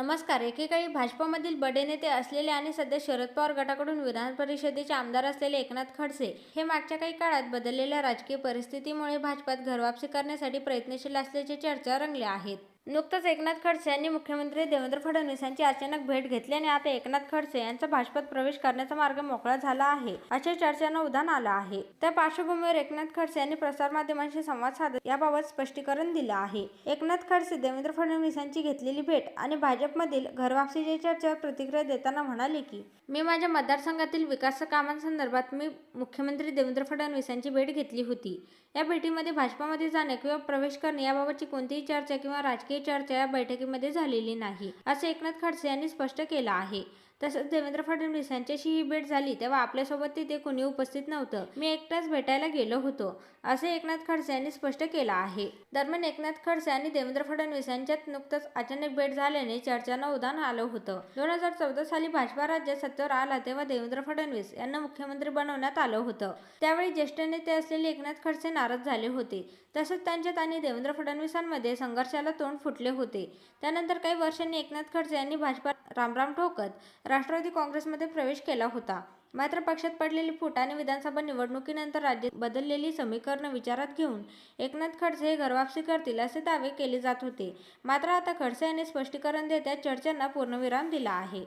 नमस्कार. एकेकाळी भाजपमधील बडे नेते असलेले आणि सध्या शरद पवार गटाकडून विधान परिषदेचे आमदार असलेले एकनाथ खडसे हे मागच्या काही काळात बदललेल्या राजकीय परिस्थितीमुळे भाजपात घरवापसी करण्यासाठी प्रयत्नशील असल्याची चर्चा रंगल्या आहेत. नुकतंच एकनाथ खडसे यांनी मुख्यमंत्री देवेंद्र फडणवीस यांची अचानक भेट घेतली आणि आता एकनाथ खडसे यांचा भाजपात प्रवेश करण्याचा मार्ग मोकळा झाला आहे अशा चर्चांना उधाण आलं आहे. त्या पार्श्वभूमीवर एकनाथ खडसे यांनी प्रसारमाध्यमांशी संवाद साधत याबाबत स्पष्टीकरण दिलं आहे. एकनाथ खडसे देवेंद्र फडणवीस यांची घेतलेली भेट आणि भाजप भाजपमधील घरवापसीच्या चर्चेवर प्रतिक्रिया देताना म्हणाले की मी माझ्या मतदारसंघातील विकास कामांसंदर्भात मी मुख्यमंत्री देवेंद्र फडणवीस यांची भेट घेतली होती. या भेटीमध्ये भाजपामध्ये जाणे किंवा प्रवेश करणे याबाबतची कोणतीही चर्चा किंवा राजकीय चर्चा या बैठकीमध्ये झालेली नाही असे एकनाथ खडसे यांनी स्पष्ट केलं आहे. तसंच देवेंद्र फडणवीस यांच्याशी ही भेट झाली तेव्हा आपल्यासोबत तिथे कोणी उपस्थित नव्हतं. मी एकटाच भेटायला गेलो होतो असे एकनाथ खडसे यांनी स्पष्ट केलं आहे. दरम्यान एकनाथ खडसे आणि देवेंद्र फडणवीस यांच्यात नुकतंच अचानक भेट झाल्याने चर्चांना उधाण आलं होतं. दोन हजार चौदा साली भाजपा राज्यात सत्तेवर आला तेव्हा देवेंद्र फडणवीस यांना मुख्यमंत्री बनवण्यात आलं होतं. त्यावेळी ज्येष्ठ नेते असलेले एकनाथ खडसे नाराज झाले होते. तसंच त्यांच्यात आणि देवेंद्र फडणवीसांमध्ये संघर्षाला तोंड फुटले होते. त्यानंतर काही वर्षांनी एकनाथ खडसे यांनी भाजपा रामराम ठोकत राष्ट्रवादी काँग्रेसमध्ये प्रवेश केला होता. मात्र पक्षात पडलेली फूट आणि विधानसभा निवडणुकीनंतर राज्यात बदललेली समीकरणं विचारात घेऊन एकनाथ खडसे हे घरवापसी करतील असे दावे केले जात होते. मात्र आता खडसे यांनी स्पष्टीकरण देत या चर्चांना पूर्णविराम दिला आहे.